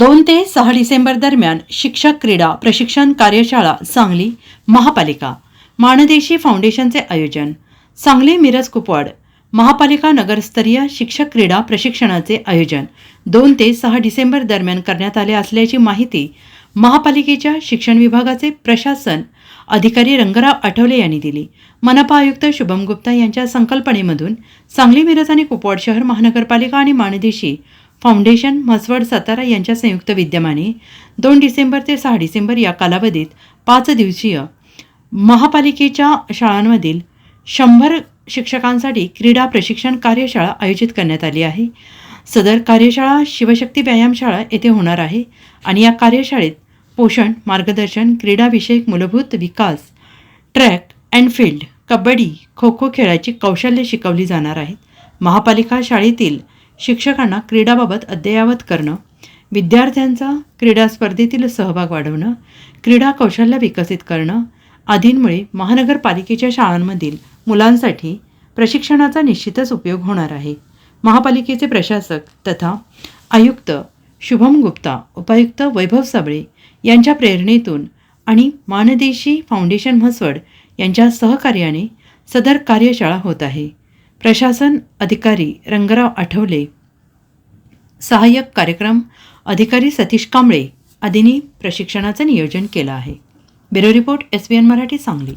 दोन ते सहा डिसेंबर दरम्यान शिक्षक क्रीडा प्रशिक्षण कार्यशाळा सांगली महापालिका माणदेशी फाउंडेशनचे आयोजन सांगली मिरज कुपवाड महापालिका नगरस्तरीय शिक्षक क्रीडा प्रशिक्षणाचे आयोजन दोन ते सहा डिसेंबर दरम्यान करण्यात आले असल्याची माहिती महापालिकेच्या शिक्षण विभागाचे प्रशासन अधिकारी रंगराव आठवले यांनी दिली. मनपा आयुक्त शुभम गुप्ता यांच्या संकल्पनेमधून सांगली मिरज आणि कुपवाड शहर महानगरपालिका आणि माणदेशी फाउंडेशन म्हसवड सातारा यांच्या संयुक्त विद्यमाने दोन डिसेंबर ते सहा डिसेंबर या कालावधीत पाच दिवसीय महापालिकेच्या शाळांमधील शंभर शिक्षकांसाठी क्रीडा प्रशिक्षण कार्यशाळा आयोजित करण्यात आली आहे. सदर कार्यशाळा शिवशक्ती व्यायामशाळा येथे होणार आहे आणि या कार्यशाळेत पोषण मार्गदर्शन क्रीडाविषयक मूलभूत विकास track and field kabaddi kho kho खेळाची कौशल्य शिकवली जाणार आहेत महापालिका शाळेतील शिक्षकांना क्रीडाबाबत अद्ययावत करणं विद्यार्थ्यांचा क्रीडा स्पर्धेतील सहभाग वाढवणं क्रीडा कौशल्य विकसित करणं आदींमुळे महानगरपालिकेच्या शाळांमधील मुलांसाठी प्रशिक्षणाचा निश्चितच उपयोग होणार आहे. महापालिकेचे प्रशासक तथा आयुक्त शुभम गुप्ता उपायुक्त वैभव साबळे यांच्या प्रेरणेतून आणि मानदेशी फाउंडेशन म्हसवड यांच्या सहकार्याने सदर कार्यशाळा होत आहे. प्रशासन अधिकारी रंगराव आठवले. सहाय्यक कार्यक्रम अधिकारी सतीश कांबळे आदींनी प्रशिक्षणाचं नियोजन केलं आहे. Bureau report S B N Marathi Sangli.